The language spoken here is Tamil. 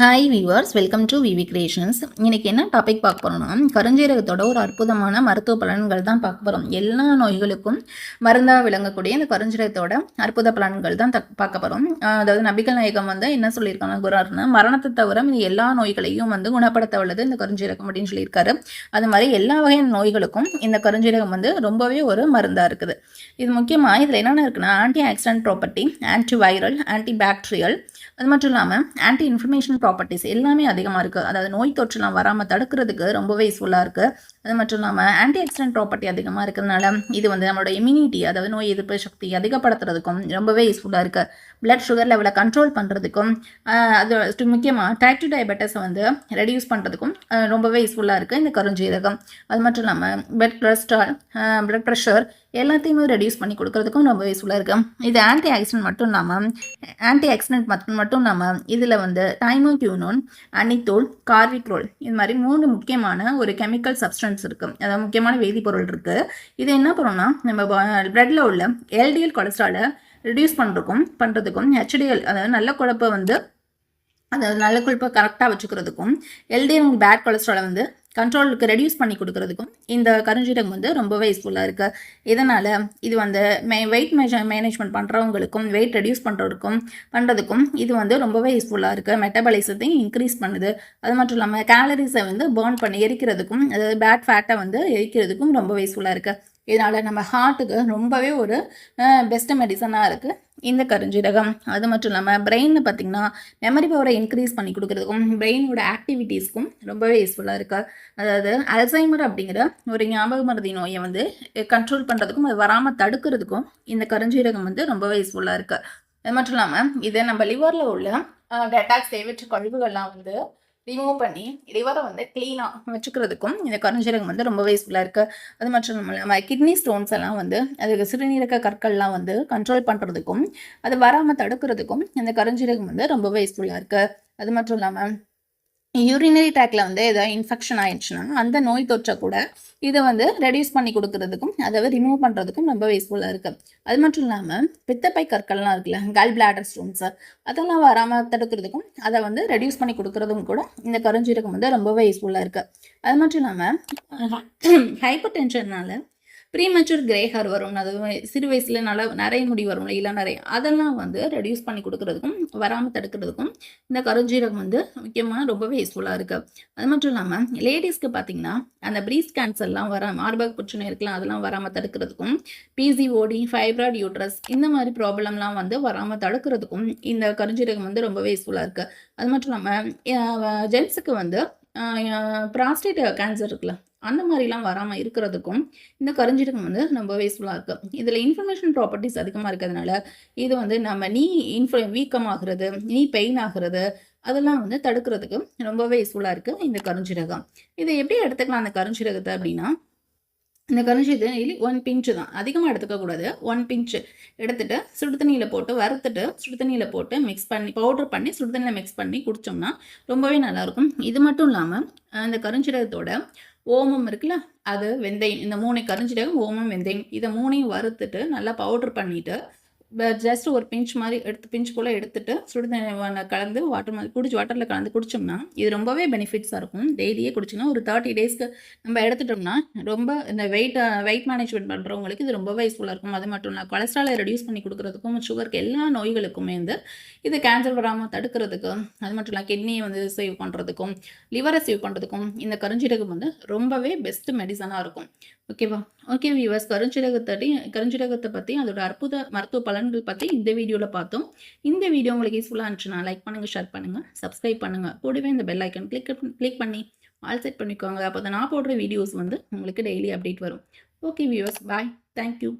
Hi viewers welcome to VV creations இன்னைக்கு என்ன டாபிக் பார்க்க போகிறோம்னா கருஞ்சீரகத்தோட ஒரு அற்புதமான மருத்துவ பலன்கள் தான் பார்க்க போகிறோம் எல்லா நோய்களுக்கும் மருந்தாக விளங்கக்கூடிய இந்த கருஞ்சீரகத்தோட அற்புத பலன்கள் தான் தக்- பார்க்க போகிறோம் அதாவது நபிகள் நாயகம் வந்து என்ன சொல்லியிருக்காங்க குரார்னா மரணத்தை தவிர இந்த எல்லா நோய்களையும் வந்து குணப்படுத்த உள்ளது இந்த கருஞ்சீரகம் அப்படின்னு சொல்லியிருக்காரு. அது மாதிரி எல்லா வகையான நோய்களுக்கும் இந்த கருஞ்சீரகம் வந்து ரொம்பவே ஒரு மருந்தாக இருக்குது. இது முக்கியமாக இதில் என்னென்ன இருக்குன்னா anti oxidant property anti viral anti bacterial அது மட்டும் இல்லாமல் ஆன்டி இன்ஃப்ளமேஷன் ப்ராப்பர்ட்டிஸ் எல்லாமே அதிகமாக இருக்குது அதாவது நோய் தொற்றுலாம் வராமல் தடுக்கிறதுக்கு ரொம்பவே யூஸ்ஃபுல்லாக இருக்குது அது மட்டும் இல்லாமல் ஆன்டி ஆக்சிடென்ட் ப்ராப்பர்ட்டி அதிகமாக இருக்கிறதுனால இது வந்து நம்மளோட இம்யூனிட்டி அதாவது நோய் எதிர்ப்பு சக்தி அதிகப்படுத்துறதுக்கும் ரொம்பவே யூஸ்ஃபுல்லாக இருக்குது பிளட் சுகர் லெவலை கண்ட்ரோல் பண்ணுறதுக்கும் அது முக்கியமாக டைப் டு டயபெட்டிஸை வந்து ரெடியூஸ் பண்ணுறதுக்கும் ரொம்பவே யூஸ்ஃபுல்லாக இருக்குது இந்த கருஞ்சீரகம். அது மட்டும் இல்லாமல் பிளட் கொலஸ்ட்ரால் பிளட் ப்ரெஷர் எல்லாத்தையுமே ரெடியூஸ் பண்ணி கொடுக்கறதுக்கும் ரொம்ப யூஸ்ஃபுல்லாக இருக்குது இது ஆன்டி ஆக்சிடென்ட் மட்டும் இல்லாமல் ஆன்டி ஆக்சிடென்ட் மட்டும் மட்டும் இல்லாமல் இதில் வந்து டைமோக்யூனோன் அனித்தோல் கார்விக்ரோல் இது மாதிரி மூணு முக்கியமான ஒரு கெமிக்கல் சப்ஸ்டன்ஸ் இருக்குது அதாவது முக்கியமான வேதிப்பொருள் இருக்குது இது என்ன பண்ணுறோம்னா நம்ம பிளட்டில் உள்ள எல்டிஎல் கொலஸ்ட்ராலை ரெடியூஸ் பண்ணுறதுக்கும் பண்ணுறதுக்கும் ஹெச்டிஎல் அதாவது நல்ல குழப்பை வந்து அதாவது நல்ல கொழுப்பை கரெக்டாக வச்சுக்கிறதுக்கும் எல்டிஎல் பேட் கொலஸ்ட்ராலை வந்து கண்ட்ரோலுக்கு ரெடியூஸ் பண்ணி கொடுக்கறதுக்கும் இந்த கருஞ்சீரகம் வந்து ரொம்பவே யூஸ்ஃபுல்லாக இருக்குது இதனால் இது வந்து மே வெயிட் மெஷ மேனேஜ்மெண்ட் பண்ணுறவங்களுக்கும் வெயிட் ரெடியூஸ் பண்ணுறதுக்கும் பண்ணுறதுக்கும் இது வந்து ரொம்பவே யூஸ்ஃபுல்லாக இருக்குது மெட்டபாலிசத்தையும் இன்க்ரீஸ் பண்ணுது. அது மட்டும் இல்லாமல் கேலரிஸை வந்து பேர்ன் பண்ணி எரிக்கிறதுக்கும் அதாவது பேட் ஃபேட்டை வந்து எரிக்கிறதுக்கும் ரொம்பவே யூஸ்ஃபுல்லாக இருக்குது இதனால் நம்ம ஹார்ட்டுக்கு ரொம்பவே ஒரு பெஸ்ட் மெடிசனாக இருக்குது இந்த கருஞ்சீரகம் அது மட்டும் இல்லாமல் பிரெயினில் பார்த்திங்கன்னா மெமரி பவரை இன்க்ரீஸ் பண்ணி கொடுக்குறதுக்கும் பிரெயினோட ஆக்டிவிட்டீஸ்க்கும் ரொம்பவே யூஸ்ஃபுல்லாக இருக்குது அதாவது அல்சைமர் அப்படிங்கிற ஒரு ஞாபக மருதி நோயை வந்து கண்ட்ரோல் பண்ணுறதுக்கும் அது வராமல் தடுக்கிறதுக்கும் இந்த கருஞ்சீரகம் வந்து ரொம்பவே யூஸ்ஃபுல்லாக இருக்குது அது மட்டும் இல்லாமல் இது நம்ம லிவரில் உள்ள டெட்டாக்ஸ் தேவையற்ற கழிவுகள்லாம் வந்து ரிமூவ் பண்ணி லிவரை வந்து க்ளீனாக வச்சுக்கிறதுக்கும் இந்த கருஞ்சீரகம் வந்து ரொம்பவே யூஸ்ஃபுல்லாக இருக்குது அது மட்டும் இல்லாமல் கிட்னி ஸ்டோன்ஸ் எல்லாம் வந்து அதுக்கு சிறுநீரக கற்கள்லாம் வந்து கண்ட்ரோல் பண்ணுறதுக்கும் அது வராமல் தடுக்கிறதுக்கும் இந்த கருஞ்சீரகம் வந்து ரொம்ப யூஸ்ஃபுல்லாக இருக்குது அது மட்டும் இல்லாமல் யூரினரி டேக்கில் வந்து ஏதாவது இன்ஃபெக்ஷன் ஆயிடுச்சுன்னா அந்த நோய் தொற்றை கூட இதை வந்து ரெடியூஸ் பண்ணி கொடுக்கறதுக்கும் அதை ரிமூவ் பண்ணுறதுக்கும் ரொம்ப யூஸ்ஃபுல்லாக இருக்குது அது மட்டும் இல்லாமல் பித்தப்பை கற்கள்லாம் இருக்குல்ல கல் பிளாடர் ஸ்டோன்ஸு அதெல்லாம் வராமல் தடுக்கிறதுக்கும் அதை வந்து ரெடியூஸ் பண்ணி கொடுக்கறதும் கூட இந்த கருஞ்சீரகம் வந்து ரொம்பவே யூஸ்ஃபுல்லாக இருக்குது அது மட்டும் இல்லாமல் ஹைப்பர் டென்ஷன்னால ப்ரீமெச்சூர் கிரே ஹேர் வரும். அது சிறு வயசில் நல்லா நிறைய முடி வரும்ல இல்லை நிறைய. அதெல்லாம் வந்து ரெடியூஸ் பண்ணி கொடுக்கறதுக்கும் வராமல் தடுக்கிறதுக்கும் இந்த கருஞ்சீரகம் வந்து முக்கியமாக ரொம்பவே யூஸ்ஃபுல்லாக இருக்குது அது மட்டும் இல்லாமல் லேடிஸ்க்கு பார்த்தீங்கன்னா அந்த ப்ரீஸ் கேன்சர்லாம் வர மார்பக புற்றுநோய் இருக்கலாம் அதெல்லாம் வராமல் தடுக்கிறதுக்கும் பிசிஓடி ஃபைப்ராய்டு யூட்ரஸ் இந்த மாதிரி ப்ராப்ளம்லாம் வந்து வராமல் தடுக்கிறதுக்கும் இந்த கருஞ்சீரகம் வந்து ரொம்பவே யூஸ்ஃபுல்லாக இருக்குது அது மட்டும் இல்லாமல் ஜென்ஸுக்கு வந்து ப்ராஸ்டேட் கேன்சர் இருக்குல்ல அந்த மாதிரிலாம் வராமல் இருக்கிறதுக்கும் இந்த கருஞ்சீரகம் வந்து ரொம்ப யூஸ்ஃபுல்லாக இருக்குது இதில் இன்ஃபர்மேஷன் ப்ராப்பர்ட்டிஸ் அதிகமாக இருக்கிறதுனால இது வந்து நம்ம நீ இன்ஃப வீக்கமாகிறது நீ பெயின் ஆகிறது அதெல்லாம் வந்து தடுக்கிறதுக்கு ரொம்பவே யூஸ்ஃபுல்லாக இருக்குது இந்த கருஞ்சீரகம் இதை எப்படி எடுத்துக்கலாம் அந்த கருஞ்சீரகத்தை அப்படின்னா இந்த கருஞ்சீரகம் ஒன் பிஞ்சு தான். அதிகமாக எடுத்துக்கக்கூடாது ஒன் பிஞ்சு எடுத்துகிட்டு சுடுதண்ணியில் போட்டு வறுத்துட்டு சுடுதண்ணியில் போட்டு மிக்ஸ் பண்ணி பவுடர் பண்ணி சுடுதண்ணியில் மிக்ஸ் பண்ணி குடித்தோம்னா ரொம்பவே நல்லாயிருக்கும். இது மட்டும் இல்லாமல் இந்த கருஞ்சீரகத்தோட ஓமம் இருக்குல்ல அது வெந்தயம் இந்த மூணு கரிஞ்சிடகம் ஓமம் வெந்தயம் இதை மூணையும் வறுத்துட்டு நல்லா பவுடர் பண்ணிவிட்டு ஜஸ்ட் ஒரு பிஞ்ச் மாதிரி எடுத்து பிஞ்ச் போல் எடுத்துட்டு சுடுதண்ணி கலந்து வாட்டர் மாதிரி குடிச்சு வாட்டரில் கலந்து குடிச்சோம்னா இது ரொம்பவே பெனிஃபிட்ஸாக இருக்கும். டெய்லியே குடிச்சிங்கன்னா ஒரு தேர்ட்டி டேஸ்க்கு நம்ம எடுத்துட்டோம்னா ரொம்ப இந்த வெயிட் வெயிட் மேனேஜ்மெண்ட் பண்ணுறவங்களுக்கு இது ரொம்பவே யூஸ்ஃபுல்லாக இருக்கும். அது மட்டும் இல்லை கொலஸ்ட்ராலை ரெடியூஸ் பண்ணி கொடுக்குறதுக்கும் சுகருக்கு எல்லா நோய்களுக்குமே வந்து இது கேன்சர் வராமல் தடுக்கிறதுக்கு அது மட்டும் இல்லை கிட்னியை வந்து சேவ் பண்ணுறதுக்கும் லிவரை சேவ் பண்ணுறதுக்கும் இந்த கருஞ்சீரகம் வந்து ரொம்பவே பெஸ்ட் மெடிசனாக இருக்கும். ஓகேவா ஓகே வியூவர்ஸ் கருஞ்சீரகத்தடி கருஞ்சீரகத்தை பற்றி அதோட அற்புத மருத்துவ பலன்கள் பற்றி இந்த வீடியோவில் பார்த்தோம். இந்த வீடியோ உங்களுக்கு யூஸ்ஃபுல்லாக இருந்துச்சுன்னா லைக் பண்ணுங்கள் ஷேர் பண்ணுங்கள் சப்ஸ்கிரைப் பண்ணுங்கள் கூடவே இந்த பெல் ஐக்கன் கிளிக் கிளிக் பண்ணி ஆல் செட் பண்ணிக்கோங்க. அப்போ தான் நான் போடுற வீடியோஸ் வந்து உங்களுக்கு டெய்லி அப்டேட் வரும். Okay viewers bye thank you